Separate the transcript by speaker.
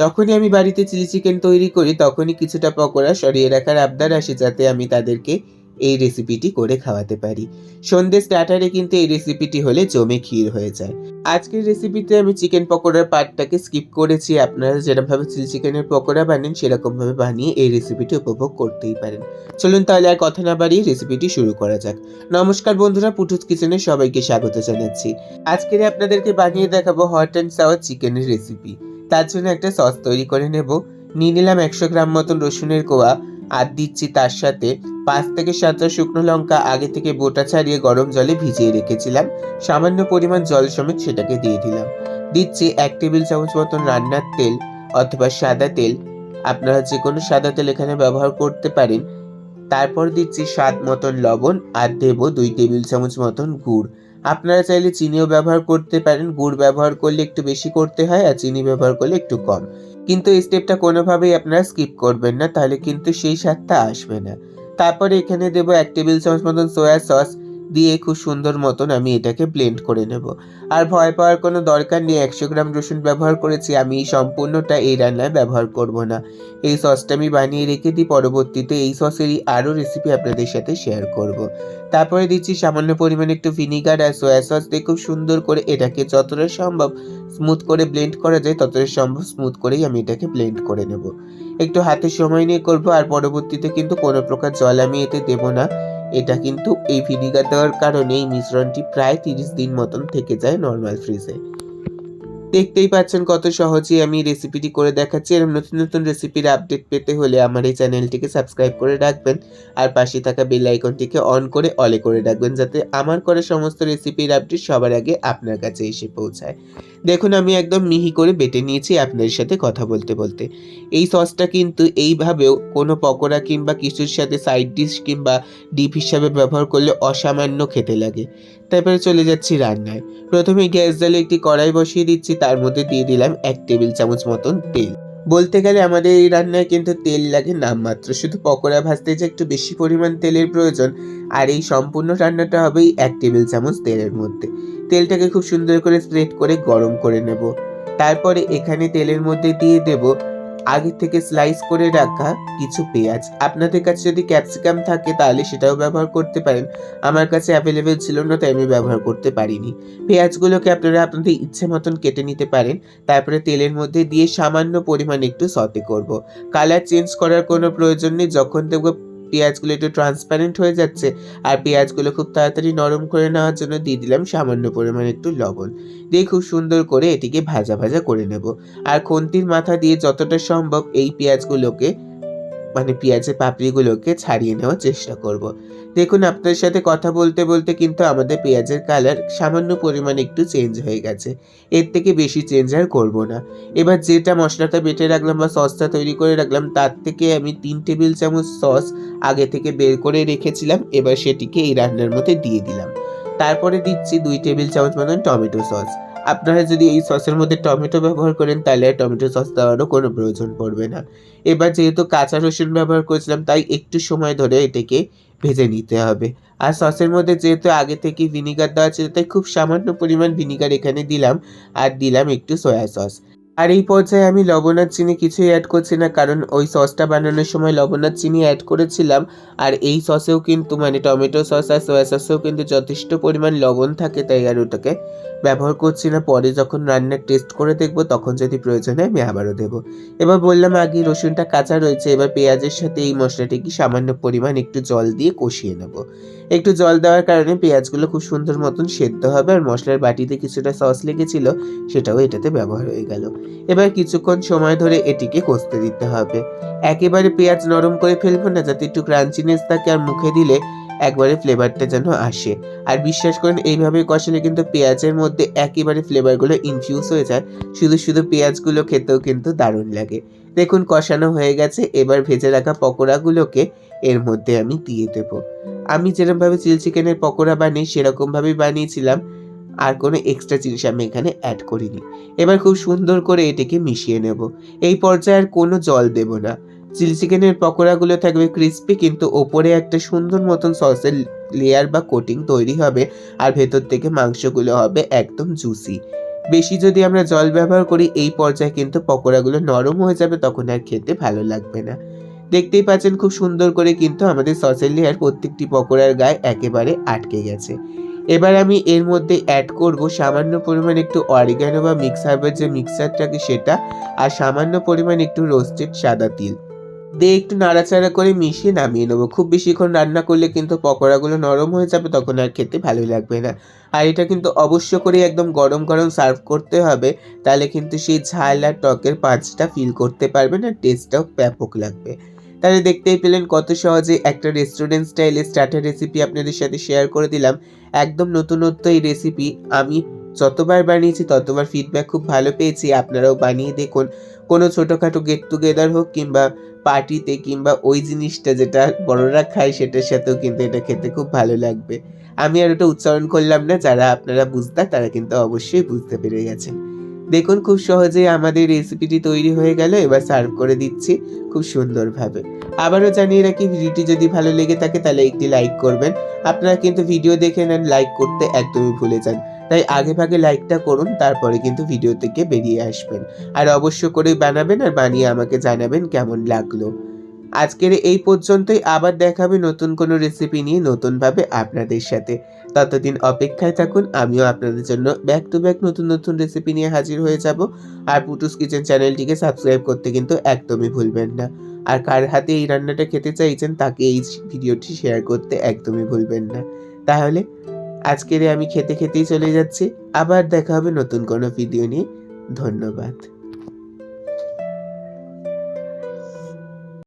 Speaker 1: যখনই আমি বাড়িতে চিলি চিকেন তৈরি করি, তখনই কিছুটা পকোড়া সরিয়ে রাখার আবদার আসে যাতে আমি তাদেরকে এই রেসিপিটি করে খাওয়াতে পারি। সন্ধ্যে স্টার্টারে কিন্তু এই রেসিপিটি হলে জমে ক্ষীর হয়ে যায়। আজকের রেসিপিতে আমি চিকেন পকোড়ার পার্টটাকে স্কিপ করেছি। আপনারা যেরকমভাবে চিলি চিকেনের পকোড়া বানান, সেরকমভাবে বানিয়ে এই রেসিপিটি উপভোগ করতেই পারেন। চলুন তাহলে আর কথা না বাড়িয়ে রেসিপিটি শুরু করা যাক। নমস্কার বন্ধুরা পুটুস কিচেনে সবাইকে স্বাগত জানাচ্ছি। আজকের আপনাদেরকে বানিয়ে দেখাবো হট অ্যান্ড সাওয়ার চিকেনের রেসিপি। তার জন্য একটা সস তৈরি করে নেব। নিয়ে নিলাম একশো গ্রাম মতন রসুনের কোয়া আর দিচ্ছি তার সাথে পাঁচ থেকে সাতটা শুকনো লঙ্কা আগে থেকে বোটা ছাড়িয়ে গরম জলে ভিজিয়ে রেখেছিলাম। সামান্য পরিমাণ জল সমেত সেটাকে দিয়ে দিলাম। দিচ্ছি এক টেবিল চামচ মতন রান্নার তেল অথবা সাদা তেল। আপনারা যে কোনো সাদা তেল এখানে ব্যবহার করতে পারেন। তারপর দিচ্ছি স্বাদ মতন লবণ আর দেবো দুই টেবিল চামচ মতন গুড়। আপনারা চাইলে চিনিও ব্যবহার করতে পারেন, গুড় ব্যবহার করলে একটু বেশি করতে হয় আর চিনি ব্যবহার করলে একটু কম। কিন্তু এই স্টেপটা কোনোভাবেই আপনারা স্কিপ করবেন না, তাহলে কিন্তু সেই স্বাদটা আসবে না। তারপরে এখানে দেবো এক টেবিল চামচ মতন সয়া সস দিয়ে খুব সুন্দর মতন আমি এটাকে ব্লেন্ড করে নেব। আর ভয় পাওয়ার কোনো দরকার নেই, একশো গ্রাম রসুন ব্যবহার করেছি, আমি সম্পূর্ণটা এই রান্নায় ব্যবহার করব না। এই সসটা আমি বানিয়ে রেখে দিই, পরবর্তীতে এই সসেরই আরও রেসিপি আপনাদের সাথে শেয়ার করব। তারপরে দিচ্ছি সামান্য পরিমাণে একটু ভিনিগার আর সোয়া সস দিয়ে খুব সুন্দর করে এটাকে যতটা সম্ভব স্মুথ করে ব্লেন্ড করা যায়, ততটা সম্ভব স্মুথ করেই আমি এটাকে ব্লেন্ড করে নেব। একটু হাতে সময় নিয়ে করব, আর পরবর্তীতে কিন্তু কোনো প্রকার জল আমি এতে দেব না। এটা কিন্তু এই ভিনিগার দেওয়ার কারণে এই মিশ্রণটি প্রায় তিরিশ দিন মতন থেকে যায় নর্মাল ফ্রিজে দেখতেই পাচ্ছেন কত সহজেই আমি রেসিপিটি করে দেখাচ্ছি। এরকম নতুন নতুন রেসিপির আপডেট পেতে হলে আমার এই চ্যানেলটিকে সাবস্ক্রাইব করে রাখবেন আর পাশে থাকা বেল আইকনটিকে অন করে অলে করে রাখবেন যাতে আমার করা সমস্ত রেসিপির আপডেট সবার আগে আপনার কাছে এসে পৌঁছায়। দেখুন, আমি একদম মিহি করে বেটে নিয়েছি আপনাদের সাথে কথা বলতে বলতে। এই সসটা কিন্তু এইভাবেও কোনো পকোড়া কিংবা কিছুর সাথে সাইড ডিশ কিংবা ডিপ হিসাবে ব্যবহার করলে অসামান্য খেতে লাগে। তারপরে চলে যাচ্ছি রান্নায়। প্রথমে গ্যাস জ্বালে একটি কড়াই বসিয়ে দিচ্ছি। তার মধ্যে দিয়ে দিলাম এক টেবিল চামচ মতন তেল। বলতে গেলে আমাদের এই রান্নায় কিন্তু তেল লাগে নামমাত্র। শুধু পকোড়া ভাজতে যে একটু বেশি পরিমাণ তেলের প্রয়োজন, আর এই সম্পূর্ণ রান্নাটা হবেই এক টেবিল চামচ তেলের মধ্যে। তেলটাকে খুব সুন্দর করে স্প্রেড করে গরম করে নেব। তারপরে এখানে তেলের মধ্যে দিয়ে দেব আগে থেকে স্লাইস করে রাখা কিছু পেঁয়াজ। আপনাদের কাছে যদি ক্যাপসিকাম থাকে, তাহলে সেটাও ব্যবহার করতে পারেন। আমার কাছে অ্যাভেলেবেল ছিল না, তাই আমি ব্যবহার করতে পারিনি। পেঁয়াজগুলোকে আপনারা আপনাদের ইচ্ছে মতন কেটে নিতে পারেন। তারপরে তেলের মধ্যে দিয়ে সামান্য পরিমাণ একটু সতে করব। কালার চেঞ্জ করার কোনো প্রয়োজন নেই। যখন দেখব পেঁয়াজগুলো একটু ট্রান্সপারেন্ট হয়ে যাচ্ছে। আর পেঁয়াজগুলো খুব তাড়াতাড়ি নরম করে নেওয়ার জন্য দিয়ে দিলাম সামান্য পরিমাণে একটু লবণ। দিয়ে খুব সুন্দর করে এটিকে ভাজা ভাজা করে নেব। আর খন্তির মাথা দিয়ে যতটা সম্ভব এই পেঁয়াজগুলোকে মানে পেঁয়াজের পাপড়িগুলোকে ছাড়িয়ে নেওয়ার চেষ্টা করব। দেখুন আপনার সাথে কথা বলতে বলতে কিন্তু আমাদের পেঁয়াজের কালার সামান্য পরিমাণে একটু চেঞ্জ হয়ে গেছে। এর থেকে বেশি চেঞ্জ আর করব না। এবার যেটা মশলাটা বেটে রাখলাম বা সসটা তৈরি করে রাখলাম, তার থেকে আমি তিন টেবিল চামচ সস আগে থেকে বের করে রেখেছিলাম, এবার সেটিকে এই রান্নার মধ্যে দিয়ে দিলাম। তারপরে দিচ্ছি দুই টেবিল চামচ মতন টমেটো সস। আপনারা যদি এই সসের মধ্যে টমেটো ব্যবহার করেন, তাহলে টমেটো সস দেওয়ারও কোনো প্রয়োজন পড়বে না। এবার যেহেতু কাঁচা রসুন ব্যবহার করেছিলাম, তাই একটু সময় ধরে এটাকে ভেজে নিতে হবে। আর সসের মধ্যে যেহেতু আগে থেকে ভিনিগার দেওয়া ছিল, তাই খুব সামান্য পরিমাণ ভিনিগার এখানে দিলাম। আর দিলাম একটু সয়া সস। আর এই পর্যায়ে আমি লবণ আর চিনি কিছুই অ্যাড করছি না, কারণ ওই সসটা বানানোর সময় লবণ আর চিনি অ্যাড করেছিলাম। আর এই সসেও কিন্তু মানে টমেটো সস আর সয়া সসেও কিন্তু যথেষ্ট পরিমাণ লবণ থাকে, তাই আর ওটাকে ব্যবহার করছি না। পরে যখন রান্নার টেস্ট করে দেখব, তখন যদি প্রয়োজন হয় আমি আবারও দেবো। এবার বললাম আগে রসুনটা কাঁচা রয়েছে, এবার পেঁয়াজের সাথে এই মশলাটিকে সামান্য পরিমাণ একটু জল দিয়ে কষিয়ে নেব। একটু জল দেওয়ার কারণে পেঁয়াজগুলো খুব সুন্দর মতন সেদ্ধ হবে, আর মশলার বাটিতে কিছুটা সস লেগেছিল, সেটাও এটাতে ব্যবহার হয়ে গেল। এবার কিছুক্ষণ সময় ধরে এটিকে কষতে দিতে হবে। একেবারে পেঁয়াজ নরম করে ফেলব না, যাতে একটু ক্রাঞ্চিনেস থাকে আর মুখে দিলে একবারে ফ্লেভারটা যেন আসে। আর বিশ্বাস করেন, এইভাবে কষালে কিন্তু পেঁয়াজের মধ্যে একেবারে ফ্লেভারগুলো ইনফিউজ হয়ে যায়। শুধু শুধু পেঁয়াজগুলো খেতেও কিন্তু দারুণ লাগে। দেখুন, কষানো হয়ে গেছে। এবার ভেজে রাখা পকোড়াগুলোকে এর মধ্যে আমি দিয়ে দেবো। আমি যেরকমভাবে চিল চিকেনের পকোড়া বানিয়ে সেরকমভাবেই বানিয়েছিলাম। আর কোনো এক্সট্রা জিনিস আমি এখানে অ্যাড করিনি। এবার খুব সুন্দর করে এটিকে মিশিয়ে নেব। এই পর্যায়ে আর কোনো জল দেব না। চিলি চিকেনের পকোড়াগুলো থাকবে ক্রিস্পি কিন্তু ওপরে একটা সুন্দর মতন সসের লেয়ার বা কোটিং তৈরি হবে আর ভেতর থেকে মাংসগুলো হবে একদম জুসি বেশি যদি আমরা জল ব্যবহার করি, এই পর্যায়ে কিন্তু পকোড়াগুলো নরম হয়ে যাবে, তখন আর খেতে ভালো লাগবে না। দেখতেই পাচ্ছেন খুব সুন্দর করে কিন্তু আমাদের সসের লেয়ার প্রত্যেকটি পকোড়ার গায়ে একেবারে আটকে গেছে। এবার আমি এর মধ্যে অ্যাড করব সামান্য পরিমাণ একটু অরিগ্যানো বা মিক্স হার্বের যে মিক্সারটাকে সেটা, আর সামান্য পরিমাণ একটু রোস্টেড সাদা তিল। দিয়ে একটু নাড়াচাড়া করে মিশিয়ে নামিয়ে নেব। খুব বেশিক্ষণ রান্না করলে কিন্তু পকোড়াগুলো নরম হয়ে যাবে, তখন আর খেতে ভালো লাগবে না। আর এটা কিন্তু অবশ্য করে একদম গরম গরম সার্ভ করতে হবে, তাহলে কিন্তু সেই ঝাল আর টকের পাঁচটা ফিল করতে পারবেন আর টেস্টটাও ব্যাপক লাগবে। তাহলে দেখতেই পেলেন কত সহজে একটা রেস্টুরেন্ট স্টাইলে স্টার্টার রেসিপি আপনাদের সাথে শেয়ার করে দিলাম। একদম নতুনত্ব এই রেসিপি আমি যতবার বানিয়েছি, ততবার ফিডব্যাক খুব ভালো পেয়েছি। আপনারাও বানিয়ে দেখুন। কোনো ছোটোখাটো গেট টুগেদার হোক কিংবা পার্টিতে কিংবা ওই জিনিসটা যেটা বড়রা খায়, সেটার সাথেও কিন্তু এটা খেতে খুব ভালো লাগবে। আমি আর ওটা উচ্চারণ করলাম না, যারা আপনারা বুঝতে, তারা কিন্তু অবশ্যই বুঝতে পেরে গেছেন। দেখুন, খুব সহজেই আমাদের রেসিপিটি তৈরি হয়ে গেল, এবার সার্ভ করে দিচ্ছি খুব সুন্দরভাবে। আবারও জানিয়ে রাখি, ভিডিওটি যদি ভালো লেগে থাকে তাহলে একটি লাইক করবেন। আপনারা কিন্তু ভিডিও দেখে নেন লাইক করতে একদমই ভুলে যান। তাই আগে ভাগে লাইকটা করুন, তারপরে কিন্তু ভিডিও থেকে বেরিয়ে আসবেন। আর অবশ্য করে বানাবেন আর বানিয়ে আমাকে জানাবেন কেমন লাগল। আজকের এই পর্যন্তই। আবার দেখাবে নতুন কোনো রেসিপি নিয়ে নতুনভাবে আপনাদের সাথে। ততদিন অপেক্ষায় থাকুন, আমিও আপনাদের জন্য ব্যাক টু ব্যাক নতুন নতুন রেসিপি নিয়ে হাজির হয়ে যাব। আর পুটুস কিচেন চ্যানেলটিকে সাবস্ক্রাইব করতে কিন্তু একদমই ভুলবেন না। আর কার হাতে এই রান্নাটা খেতে চাইছেন, তাকে এই ভিডিওটি শেয়ার করতে একদমই ভুলবেন না। তাহলে, আজকের আমি খেতে খেতেই চলে যাচ্ছি। আবার দেখা হবে নতুন কোনো ভিডিও নিয়ে। ধন্যবাদ।